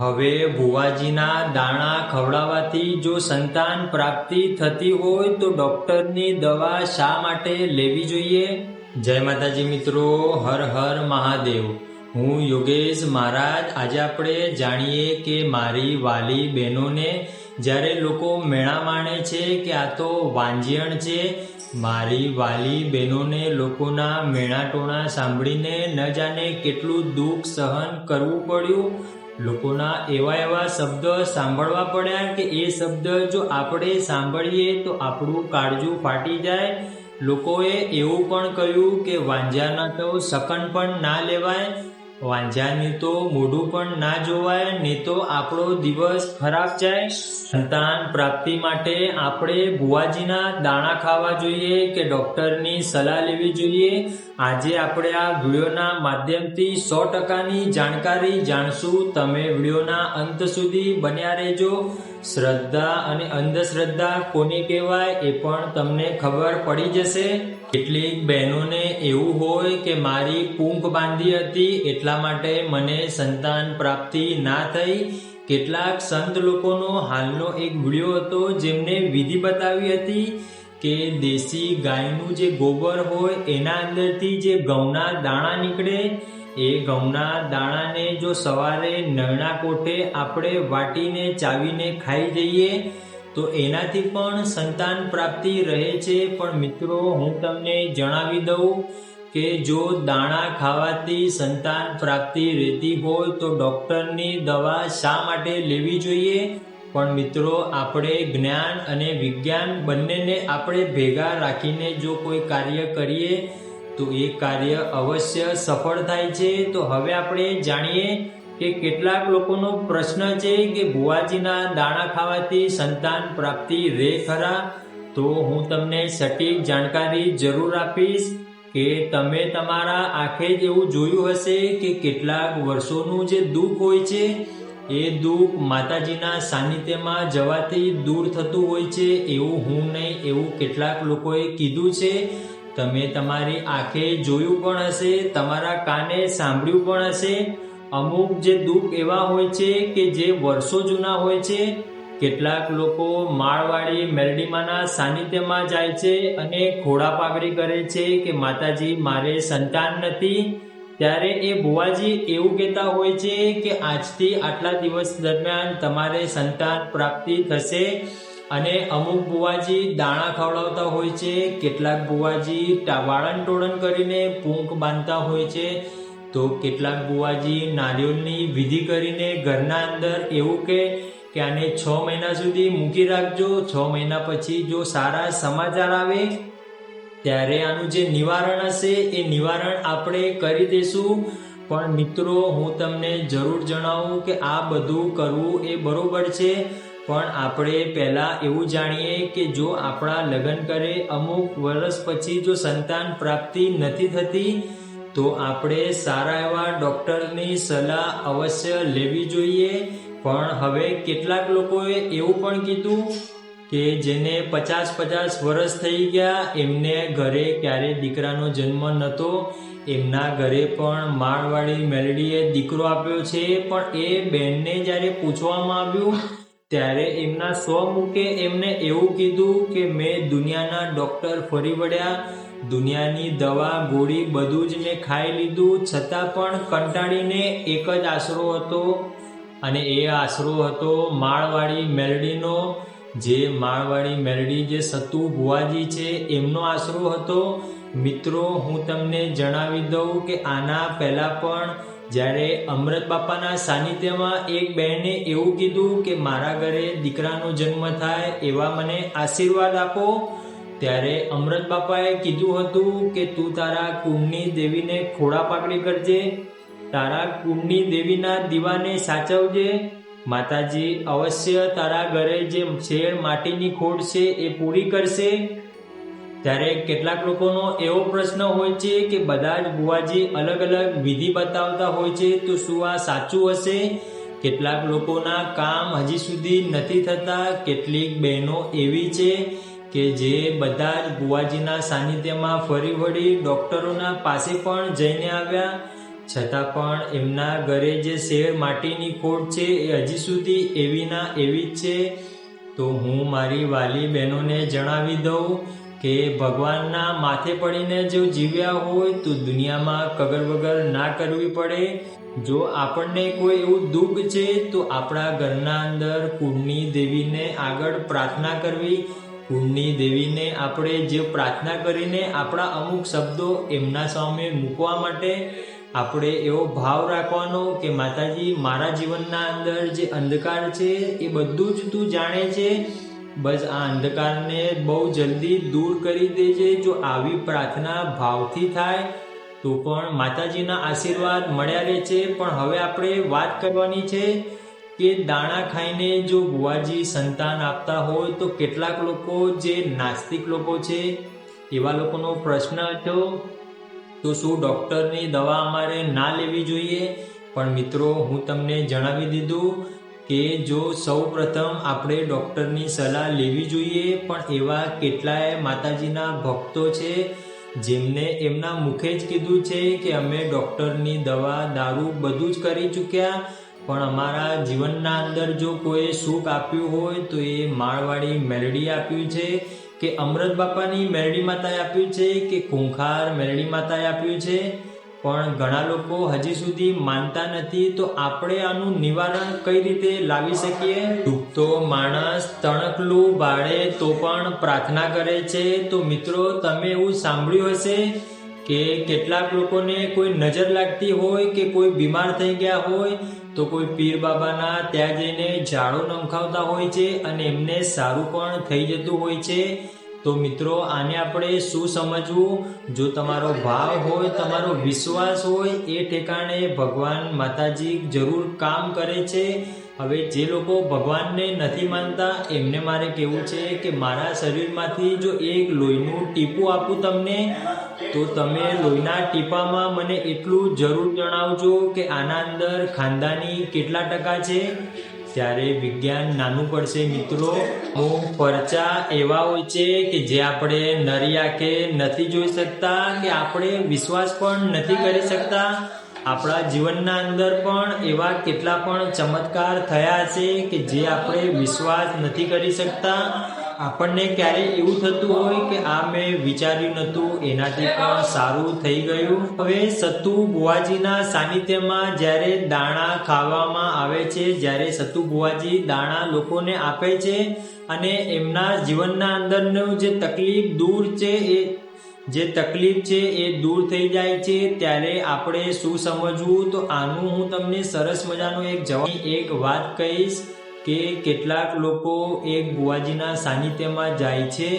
હવે ભુવાજીના દાણા ખવડાવવાથી જો સંતાન પ્રાપ્તિ થતી હોય તો ડોક્ટરની દવા શા માટે લેવી જોઈએ? જય માતાજી મિત્રો, હર હર મહાદેવ. હું યોગેશ મહારાજ. આજે આપણે જાણીએ કે મારી વાલી બહેનોને જ્યારે લોકો મેળા માણે છે કે આ તો વાંજિયણ છે, મારી વાલી બહેનોને લોકોના મેણાટોણા સાંભળીને ન જાણે કેટલું દુઃખ સહન કરવું પડ્યું. લોકોના એવા એવા શબ્દ સાંભળવા પડ્યા કે એ શબ્દ જો આપણે સાંભળીએ તો આપણું કાળજું ફાટી જાય. લોકોએ એવું પણ કહ્યું કે વાંઝાના તો સકન પણ ના લેવાય. વાંઝાની તો મોઢું પણ ના જોવાય ને તો આપણો દિવસ ખરાબ જાય. સંતાન પ્રાપ્તિ માટે આપણે બુવાજીના દાણા ખાવા જોઈએ કે ડૉક્ટરની સલાહ લેવી જોઈએ? આજે આપણે આ વિડીયોના માધ્યમથી સો ટકાની જાણકારી જાણશું. તમે વિડીયોના અંત સુધી બન્યા રહેજો. શ્રદ્ધા અને અંધશ્રદ્ધા કોને કહેવાય એ પણ તમને ખબર પડી જશે. કેટલીક બહેનોને એવું હોય કે મારી પૂંખ બાંધી હતી એટલા માટે મને સંતાન પ્રાપ્તિ ના થઈ. કેટલાક સંત લોકોનો હાલનો એક વીડિયો હતો જેમને વિધિ બતાવી હતી કે દેશી ગાયનું જે ગોબર હોય એના અંદરથી જે ઘઉંના દાણા નીકળે એ ઘઉંના દાણાને જો સવારે નરણા કોઠે આપણે વાટીને, ચાવીને ખાઈ જઈએ, તો એનાથી પણ સંતાન પ્રાપ્તિ રહે છે. પણ મિત્રો, હું તમને જણાવી દઉં કે જો દાણા ખાવાથી સંતાન પ્રાપ્તિ રહેતી હોય, તો ડૉક્ટરની દવા શા માટે લેવી જોઈએ? પણ મિત્રો, આપણે જ્ઞાન અને વિજ્ઞાન બંનેને આપણે ભેગા રાખીને જો કોઈ કાર્ય કરીએ તો એ કાર્ય અવશ્ય સફળ થાય છે. તો હવે આપણે જાણીએ કે કેટલાક લોકોનો પ્રશ્ન છે કે ભુવાજીના દાણા ખાવાથી સંતાન પ્રાપ્તિ રે ખરા? તો હું તમને સટીક જાણકારી જરૂર આપીશ કે તમે તમારા આંખે જ એવું જોયું હશે કે કેટલાક વર્ષોનું જે દુઃખ હોય છે, એ દુઃખ માતાજીના સાનિધ્યમાં જવાથી દૂર થતું હોય છે એવું હું નહીં એવું કેટલાક લોકોએ કીધું છે. તમે તમારી આંખે જોયું પણ હશે, તમારા કાને સાંભળ્યું પણ હશે. અમુક જે દુઃખ એવા હોય છે કે જે વર્ષો જૂના હોય છે, કેટલાક લોકો માળવાળી મેરડીમાના સાનિધ્યમાં જાય છે અને ખોડા પાઘડી કરે છે કે, માતાજી, મારે સંતાન નથી. ત્યારે એ બુવાજી એવું કહેતા હોય છે કે, આજથી આટલા દિવસ દરમિયાન તમારે સંતાન પ્રાપ્તિ થશે. અને અમુક બુવાજી દાણા ખવડાવતા હોય છે, કેટલાક બુવાજી વાળણ ટોળણ કરીને પૂંક બાંધતા હોય છે. તો કેટલાક બુવાજી નારિયેળની વિધિ કરીને ઘરના અંદર એવું કે કે આને છ મહિના સુધી મૂકી રાખજો. છ મહિના પછી જો સારા સમાચાર આવે, ત્યારે આનું જે નિવારણ હશે, એ નિવારણ આપણે કરી દઈશું પણ મિત્રો, હું તમને જરૂર જણાવું કે આ બધું કરવું એ બરોબર છે. પણ આપણે પહેલાં એવું જાણીએ કે જો આપણા લગ્ન કરે અમુક વર્ષ પછી જો સંતાન પ્રાપ્તિ નથી થતી, તો આપણે સારા એવા ડૉક્ટરની સલાહ અવશ્ય લેવી જોઈએ. પણ હવે કેટલાક લોકોએ એવું પણ કીધું કે જેને પચાસ પચાસ વર્ષ થઈ ગયા, એમને ઘરે ક્યારે દીકરાનો જન્મ નહોતો એમના ઘરે પણ માળવાળી મેલડીએ દીકરો આપ્યો છે. પણ એ બેનને જ્યારે પૂછવામાં આવ્યું ત્યારે એમના સ્વમુખે એમને એવું કીધું કે મેં દુનિયાના ડૉક્ટર ફરી વળ્યા, દુનિયાની દવા, ગોળી બધું જ મેં ખાઈ લીધું, છતાં પણ કંટાળીને એક જ આશરો હતો અને એ આશરો હતો માળવાળી મેલડીનો જે માળવાળી મેલડી જે સતુ ભુવાજી છે, એમનો આશરો હતો, મિત્રો, હું તમને જણાવી દઉં કે આના પહેલાં પણ જ્યારે અમૃત બાપાના સાનિધ્યમાં એક બહેને એવું કીધું કે, મારા ઘરે દીકરાનો જન્મ થાય એવા મને આશીર્વાદ આપો. ત્યારે અમૃત બાપાએ કીધું હતું કે, તું તારા કુંડની દેવીને ખોડા પાકડી કરજે, તારા કુંડની દેવીના દીવાને સાચવજે, માતાજી અવશ્ય તારા ઘરે જે શેર માટીની ખોડ છે એ પૂરી કરશે. ત્યારે કેટલાક લોકોનો એવો પ્રશ્ન હોય છે કે બધા જ બુવાજી અલગ અલગ વિધિ બતાવતા હોય છે, તો શું આ સાચું હશે? કેટલાક લોકોના કામ હજી સુધી નથી થતા. કેટલીક બહેનો એવી છે કે જે બધા જ બુવાજીના સાનિધ્યમાં ફરી વળી ડૉક્ટરોના પાસે પણ જઈને આવ્યા. છતાં પણ એમના ઘરે જે શેર માટીની ખોટ છે એ હજી સુધી એવીના એવી જ છે. તો હું મારી વાલી બહેનોને જણાવી દઉં કે ભગવાનના માથે પડીને જો જીવ્યા હોય તો દુનિયામાં કગર વગર ના કરવી પડે. જો આપણને કોઈ એવું દુઃખ છે, તો આપણા ઘરના અંદર કુળની દેવીને આગળ પ્રાર્થના કરવી. કુળની દેવીને આપણે જે પ્રાર્થના કરીને આપણા અમુક શબ્દો એમના સામે મૂકવા માટે આપણે એવો ભાવ રાખવાનો કે માતાજી, મારા જીવનના અંદર જે અંધકાર છે, એ બધું જ તું જાણે છે. બસ આ અંધકારને બહુ જલ્દી દૂર કરી દેજે. જો આવી પ્રાર્થના ભાવથી થાય, તો પણ માતાજીના આશીર્વાદ મળ્યા રહે છે પણ હવે આપણે વાત કરવાની છે કે દાણા ખાઈને જો બુવાજી સંતાન આપતા હોય, તો કેટલાક લોકો જે નાસ્તિક લોકો છે, એવા લોકોનો પ્રશ્ન હતો, તો શું ડૉક્ટરની દવા અમારે ના લેવી જોઈએ? પણ મિત્રો, હું તમને જણાવી દીધું કે જો સૌ પ્રથમ આપણે ડૉક્ટરની સલાહ લેવી જોઈએ, પણ એવા કેટલાય માતાજીના ભક્તો છે, જેમને એમના મુખે જ કીધું છે કે અમે ડૉક્ટરની દવા, દારૂ બધું જ કરી ચૂક્યા, પણ અમારા જીવનના અંદર જો કોઈ સુખ આપ્યું હોય, તો એ માળવાડી મેલડી આપ્યું છે, કે અમૃત બાપાની મેરડી માતાએ આપ્યું છે, કે કુંખાર મેરડી માતાએ આપ્યું છે. પણ ઘણા લોકો હજી સુધી માનતા નથી, તો આપણે આનું નિવારણ કઈ રીતે લાવી શકીએ? તો માણસ તણકલું બાળે તો પણ પ્રાર્થના કરે છે. તો મિત્રો, તમે એવું સાંભળ્યું હશે કે કેટલાક લોકોને કોઈ નજર લાગતી હોય કે કોઈ બીમાર થઈ ગયા હોય, તો કોઈ પીર બાબાના ત્યાં જઈને ઝાડો નમખાવતા હોય છે અને એમને સારું પણ થઈ જતું હોય છે. તો મિત્રો, આને આપણે શું સમજવું? જો તમારો ભાવ હોય, તમારો વિશ્વાસ હોય, એ ઠેકાણે ભગવાન માતાજી જરૂર કામ કરે છે. હવે જે લોકો ભગવાનને નથી માનતા, એમને મારે કહેવું છે કે મારા શરીરમાંથી જો એક લોહીનું ટીપું આપું તમને, તો તમે લોહીના ટીપામાં મને એટલું જરૂર જણાવજો કે આના અંદર ખાનદાની કેટલા ટકા છે. ત્યારે વિજ્ઞાન નાનું પડશે મિત્રો. હું પરચા એવા હોય છે કે જે આપણે નરી આંખે નથી જોઈ શકતા, કે આપણે વિશ્વાસ પણ નથી કરી શકતા. આપણા જીવનના અંદર પણ એવા કેટલા પણ ચમત્કાર થયા છે કે જે આપણે વિશ્વાસ નથી કરી શકતા. આપણને ક્યારેય એવું થતું હોય કે આ મેં વિચાર્યું નહોતું, એનાથી પણ સારું થઈ ગયું. હવે સતુ બુવાજીના સાનિધ્યમાં જ્યારે દાણા ખાવામાં આવે છે, જ્યારે સતુ બુવાજી દાણા લોકોને આપે છે અને એમના જીવનના અંદરનું જે તકલીફ દૂર છે એ, જે તકલીફ છે એ દૂર થઈ જાય છે, ત્યારે આપણે શું સમજવું? તો આનું હું તમને સરસ મજાનો એક જવાબ, એક વાત કહીશ. કે કેટલાક લોકો એ બુવાજીના સાનિધ્યમાં જાય છે,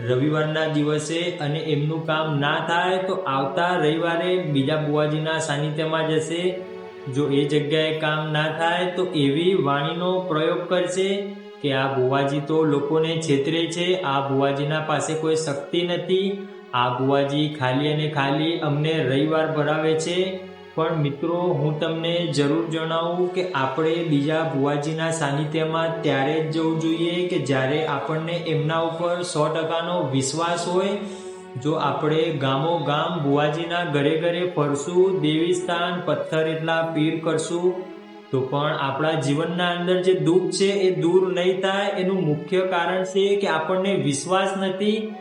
રવિવારના દિવસે અને એમનું કામ ના થાય તો આવતા રવિવારે બીજા બુવાજીના સાનિધ્યમાં જશે. જો એ જગ્યાએ કામ ના થાય તો એવી વાણીનો પ્રયોગ કરશે કે આ બુવાજી તો લોકોને છેતરે છે, આ બુવાજીના પાસે કોઈ શક્તિ નથી. આ બુવાજી ખાલી અને ખાલી અમને રવિવાર ભરાવે છે. પણ મિત્રો, હું તમને જરૂર જણાવું કે આપણે બીજા ભુવાજીના સાનિધ્યમાં ત્યારે જ જવું જોઈએ કે જ્યારે આપણને એમના ઉપર સો ટકાનો વિશ્વાસ હોય, જો આપણે ગામો ગામ ભુવાજીના ઘરે ઘરે ફરશું, દેવી સ્થાન, પથ્થર એટલા પીર કરશું, તો પણ આપણા જીવનના અંદર જે દુઃખ છે એ દૂર નહીં થાય. એનું મુખ્ય કારણ છે કે આપણને વિશ્વાસ નથી.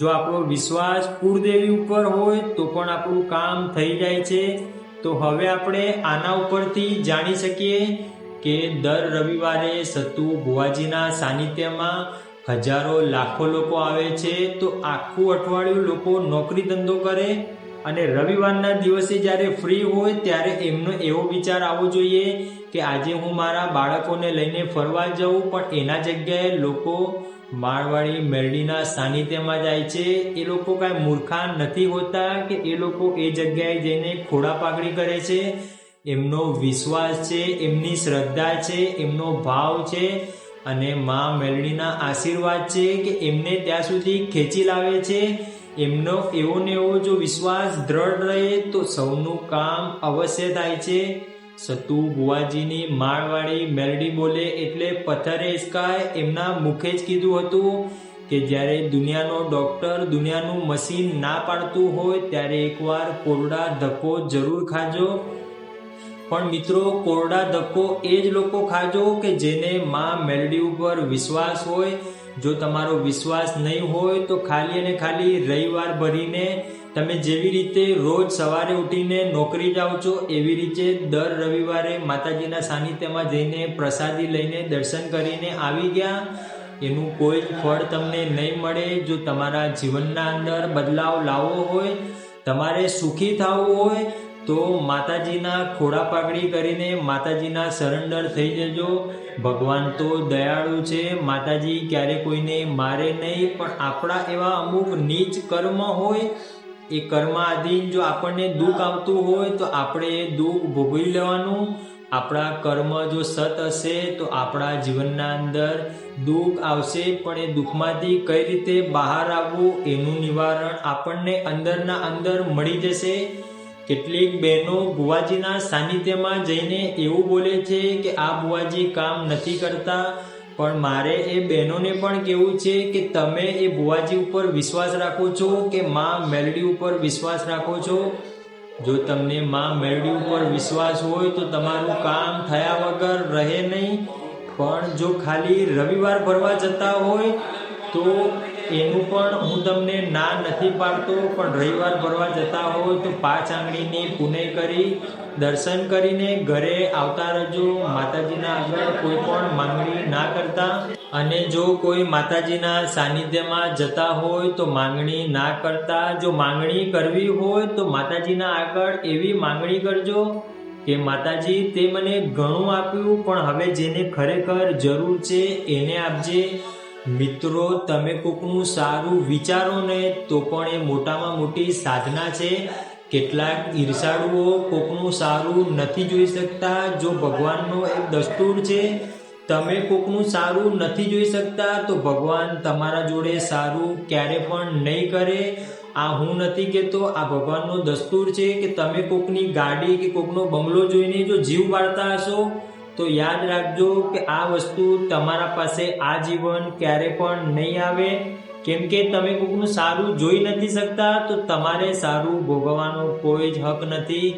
જો આપણો વિશ્વાસ કુળદેવી ઉપર હોય, તો પણ આપણું કામ થઈ જાય છે. તો હવે આપણે આના ઉપરથી જાણી શકીએ કે દર રવિવારે સતુ ભુવાજીના સાનિધ્યમાં હજારો લાખો લોકો આવે છે. તો આખું અઠવાડિયું લોકો નોકરી ધંધો કરે અને રવિવારના દિવસે જ્યારે ફ્રી હોય ત્યારે એમનો એવો વિચાર આવવો જોઈએ કે આજે હું મારા બાળકોને લઈને ફરવા જાઉં, પણ એના જગ્યાએ લોકો મારવાડી, મેરડીના સાનિધ્યમાં જાય છે. એ લોકો કાંઈ મૂર્ખા નથી હોતા કે એ લોકો એ જગ્યાએ જઈને ખોડા પાકડી કરે છે. એમનો વિશ્વાસ છે, એમની શ્રદ્ધા છે, એમનો ભાવ છે અને મા મેરડીના આશીર્વાદ છે કે એમને ત્યાં સુધી ખેંચી લાવે છે. એમનો એવો ને એવો જો વિશ્વાસ દ્રઢ રહે તો સૌનું કામ અવશ્ય થાય છે. સતુ બુવાજીની માળવાળી મેલડી બોલે એટલે પથ્થરે ઇસ્કાય એમના મુખે જ કીધું હતું કે જ્યારે દુનિયાનો ડૉક્ટર દુનિયાનું મશીન ના પાડતું હોય ત્યારે એકવાર કોરડા ધક્કો જરૂર ખાજો. પણ મિત્રો, કોરડા ધક્કો એ જ લોકો ખાજો કે જેને મા મેલડી ઉપર વિશ્વાસ હોય જો તમારો વિશ્વાસ નહીં હોય તો ખાલી અને ખાલી રવિવાર ભરીને તમે જેવી રીતે રોજ સવારે ઉઠીને નોકરી જાઓ છો, એવી રીતે દર રવિવારે માતાજીના સાનિધ્યમાં જઈને પ્રસાદી લઈને દર્શન કરીને આવી ગયા. એનું કોઈ જ ફળ તમને નહીં મળે. જો તમારા જીવનના અંદર બદલાવ લાવવો હોય, તમારે સુખી થવું હોય તો માતાજીના ખોડા પાઘડી કરીને માતાજીના સરેન્ડર થઈ જજો. ભગવાન તો દયાળુ છે. માતાજી ક્યારે કોઈને મારે નહીં, પણ આપણા એવા અમુક નીચ કર્મ હોય, એ કર્મ આધીન જો આપણને દુઃખ આવતું હોય, તો આપણે એ દુઃખ ભોગવી લેવાનું. આપણા કર્મ જો સત હશે, તો આપણા જીવનના અંદર દુઃખ આવશે. પણ એ દુઃખમાંથી કઈ રીતે બહાર આવવું, એનું નિવારણ આપણને અંદરના અંદર મળી જશે. કેટલીક બહેનો બુવાજીના સાનિધ્યમાં જઈને એવું બોલે છે કે, આ બુવાજી કામ નથી કરતા, પણ મારે એ બહેનોને પણ કહેવું છે કે, તમે એ બુવાજી ઉપર વિશ્વાસ રાખો છો કે માં મેલડી ઉપર વિશ્વાસ રાખો છો? જો તમને માં મેલડી ઉપર વિશ્વાસ હોય તો તમારું કામ થયા વગર રહે નહીં. પણ જો ખાલી રવિવાર ભરવા જતા હોય તો એનું પણ હું તમને ના નથી પાડતો, પણ રવિવાર ભરવા જતા હોય તો પાંચ આંગળીની પુનઃ કરી, દર્શન કરીને ઘરે આવતા રહેજો. માતાજીના આગળ કોઈ પણ માંગણી ના કરતા. અને જો કોઈ માતાજીના સાનિધ્યમાં જતા હોય તો માંગણી ના કરતા. જો માંગણી કરવી હોય તો માતાજીના આગળ એવી માંગણી કરજો કે, માતાજી, તે મને ઘણું આપ્યું, પણ હવે જેને ખરેખર જરૂર છે એને આપજે. મિત્રો, તમે કોકનું સારું વિચારો ને તો પણ એ મોટામાં મોટી સાધના છે. કેટલાક ઈર્ષાળુઓ કોકનું સારું નથી જોઈ શકતા જો ભગવાનનો એક દસ્તુર છે. તમે કોકનું સારું નથી જોઈ શકતા તો ભગવાન તમારા જોડે સારું ક્યારે પણ નહીં કરે. આ હું નથી કહેતો, આ ભગવાનનો દસ્તુર છે કે તમે કોકની ગાડી કે કોકનો બંગલો જોઈને જો જીવ બાળતા હશો. તો યાદ રાખજો કે આ વસ્તુ તમારા પાસે આ જીવન ક્યારે પણ નહીં આવે. કેમ કે તમે કોઈકનું સારું જોઈ નથી શકતા, તો તમારે સારું ભોગવવાનો કોઈ જ હક નથી.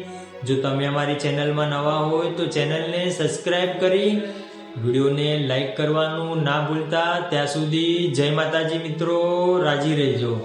જો તમે અમારી ચેનલમાં નવા હોય, તો ચેનલને સબસ્ક્રાઈબ કરી, વિડીયોને લાઈક કરવાનું ના ભૂલતા. ત્યાં સુધી જય માતાજી મિત્રો, રાજી રહેજો.